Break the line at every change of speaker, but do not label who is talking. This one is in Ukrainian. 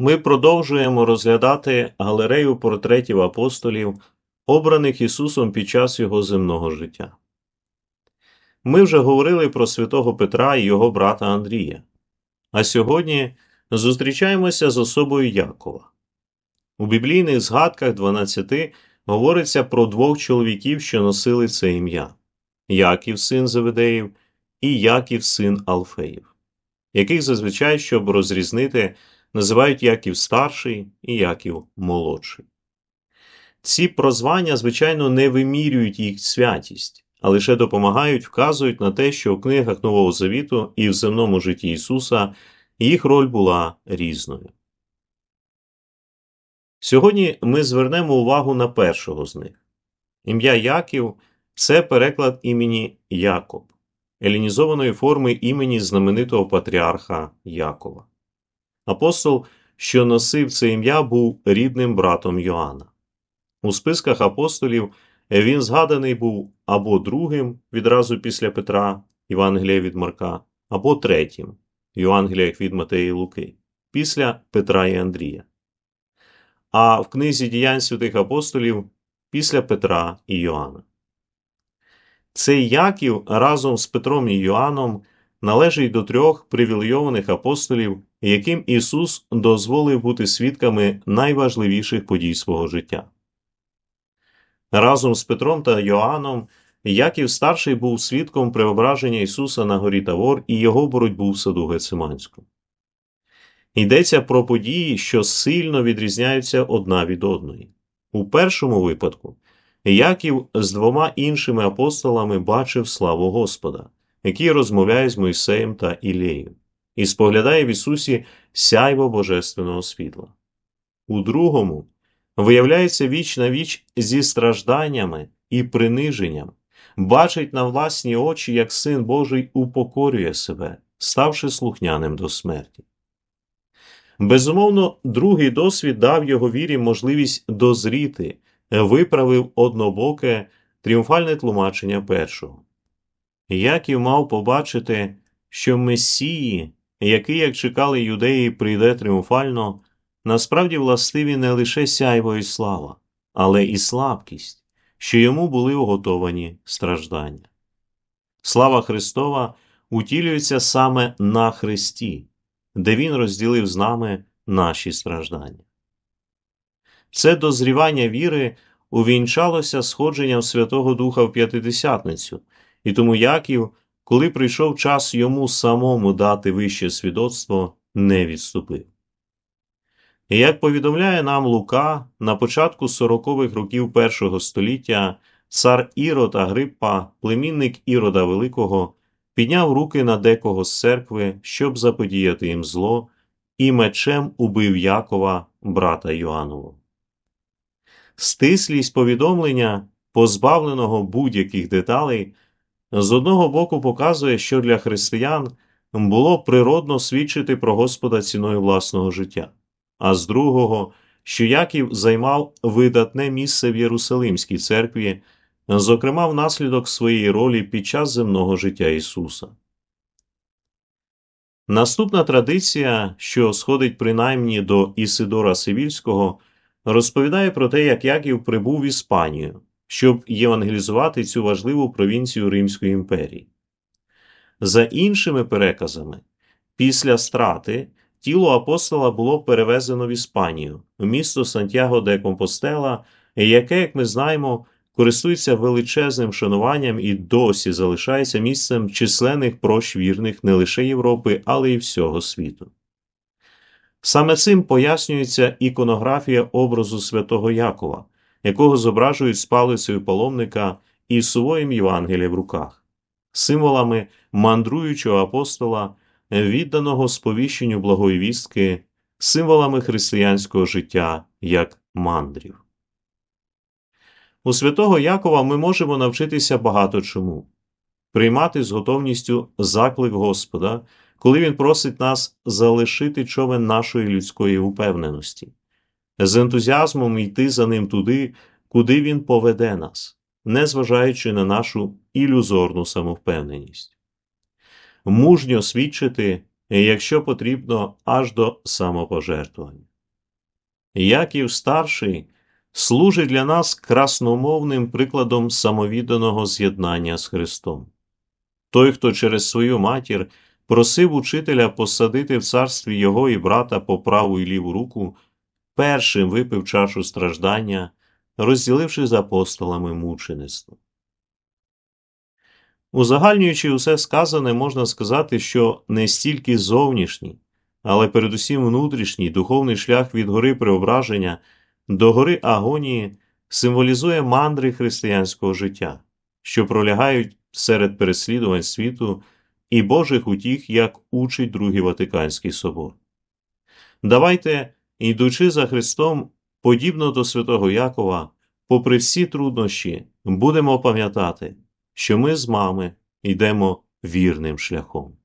Ми продовжуємо розглядати галерею портретів апостолів, обраних Ісусом під час Його земного життя. Ми вже говорили про святого Петра і його брата Андрія, а сьогодні зустрічаємося з особою Якова. У біблійних згадках 12 говориться про двох чоловіків, що носили це ім'я Яків, син Заведеїв, і Яків, син Алфеїв, яких зазвичай, щоб розрізнити, називають Яків старший і Яків молодший. Ці прозвання, звичайно, не вимірюють їх святість, а лише допомагають, вказують на те, що у книгах Нового Завіту і в земному житті Ісуса їх роль була різною. Сьогодні ми звернемо увагу на першого з них. Ім'я Яків це переклад імені Якоб, елінізованої форми імені знаменитого патріарха Якова. Апостол, що носив це ім'я, був рідним братом Йоанна. У списках апостолів він згаданий був або другим відразу після Петра, Євангелія від Марка, або третім Євангеліях від Матея і Луки, після Петра і Андрія. А в книзі діянь святих апостолів після Петра і Йоанна. Цей Яків разом з Петром і Йоанном належить до трьох привілейованих апостолів, яким Ісус дозволив бути свідками найважливіших подій свого життя. Разом з Петром та Йоанном Яків старший був свідком преображення Ісуса на горі Тавор і його боротьбу в саду Гециманську. Йдеться про події, що сильно відрізняються одна від одної. У першому випадку Яків з двома іншими апостолами бачив славу Господа, який розмовляє з Мойсеєм та Ілеєм, і споглядає в Ісусі сяйво Божественного світла. У другому виявляється віч на віч зі стражданнями і приниженням, бачить на власні очі, як Син Божий упокорює себе, ставши слухняним до смерті. Безумовно, другий досвід дав його вірі можливість дозріти, виправив однобоке тріумфальне тлумачення першого. Яків мав побачити, що Месії, який, як чекали юдеї, прийде тріумфально, насправді властиві не лише сяйво і слава, але і слабкість, що йому були уготовані страждання. Слава Христова утілюється саме на Христі, де Він розділив з нами наші страждання. Це дозрівання віри увінчалося сходженням Святого Духа в П'ятидесятницю, і тому Яків, коли прийшов час йому самому дати вище свідоцтво, не відступив. Як повідомляє нам Лука, на початку сорокових років першого століття цар Ірод Агриппа, племінник Ірода Великого, підняв руки на декого з церкви, щоб заподіяти їм зло, і мечем убив Якова, брата Йоаннового. Стислість повідомлення, позбавленого будь-яких деталей, з одного боку показує, що для християн було природно свідчити про Господа ціною власного життя, а з другого, що Яків займав видатне місце в Єрусалимській церкві, зокрема внаслідок своєї ролі під час земного життя Ісуса. Наступна традиція, що сходить принаймні до Ісидора Сивільського, розповідає про те, як Яків прибув в Іспанію, щоб євангелізувати цю важливу провінцію Римської імперії. За іншими переказами, після страти тіло апостола було перевезено в Іспанію, в місто Сантьяго де Компостела, яке, як ми знаємо, користується величезним шануванням і досі залишається місцем численних прощ вірних не лише Європи, але й всього світу. Саме цим пояснюється іконографія образу святого Якова, якого зображують з палицею паломника і сувоєм Євангелія в руках, символами мандруючого апостола, відданого сповіщенню благої вістки, символами християнського життя як мандрів. У святого Якова ми можемо навчитися багато чому приймати з готовністю заклик Господа, коли Він просить нас залишити човен нашої людської упевненості, з ентузіазмом йти за ним туди, куди Він поведе нас, незважаючи на нашу ілюзорну самовпевненість, мужньо свідчити, якщо потрібно, аж до самопожертвування. Яків старший служить для нас красномовним прикладом самовідданого з'єднання з Христом. Той, хто через свою матір просив учителя посадити в царстві його і брата по праву і ліву руку, першим випив чашу страждання, розділивши з апостолами мучеництво. Узагальнюючи усе сказане, можна сказати, що не стільки зовнішній, але передусім внутрішній духовний шлях від гори преображення до гори агонії символізує мандри християнського життя, що пролягають серед переслідувань світу і Божих утіх, як учить Другий Ватиканський собор. Давайте, йдучи за Христом, подібно до святого Якова, попри всі труднощі, будемо пам'ятати, що ми з мами йдемо вірним шляхом.